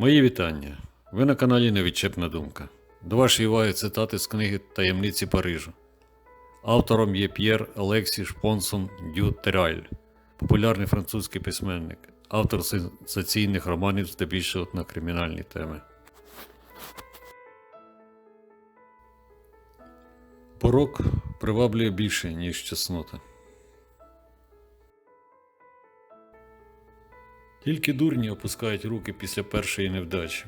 Мої вітання. Ви на каналі Невідчепна думка. До вашої уваги цитати з книги Таємниці Парижу. Автором є П'єр Олексій Шпонсон Дю Терайль, популярний французький письменник, автор сенсаційних романів здебільшого на кримінальні теми. Порок приваблює більше, ніж чеснота. Тільки дурні опускають руки після першої невдачі.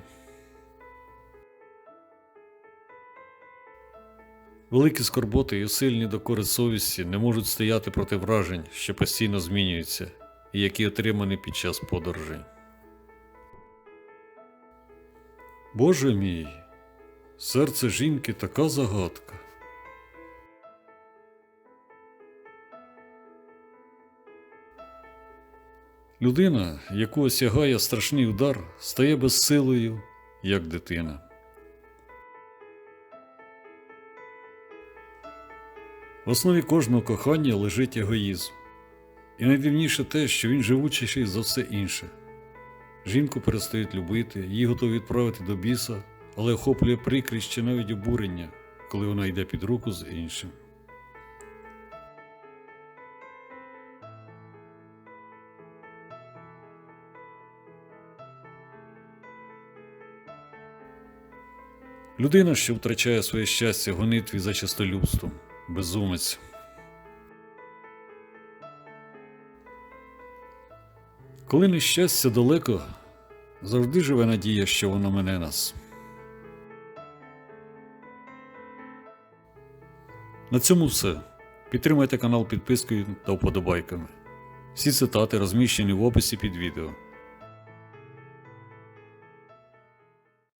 Великі скорботи і сильні докори совісті не можуть стояти проти вражень, що постійно змінюються, і які отримані під час подорожей. Боже мій, серце жінки така загадка. Людина, яку осягає страшний удар, стає безсилою, як дитина. В основі кожного кохання лежить егоїзм. І найдивніше те, що він живучіший за все інше. Жінку перестають любити, її готові відправити до біса, але охоплює прикрість чи навіть обурення, коли вона йде під руку з іншим. Людина, що втрачає своє щастя гонитві за чистолюбством, безумець. Коли нещастя далеко, завжди живе надія, що воно мене нас. На цьому все. Підтримайте канал підпискою та вподобайками. Всі цитати розміщені в описі під відео.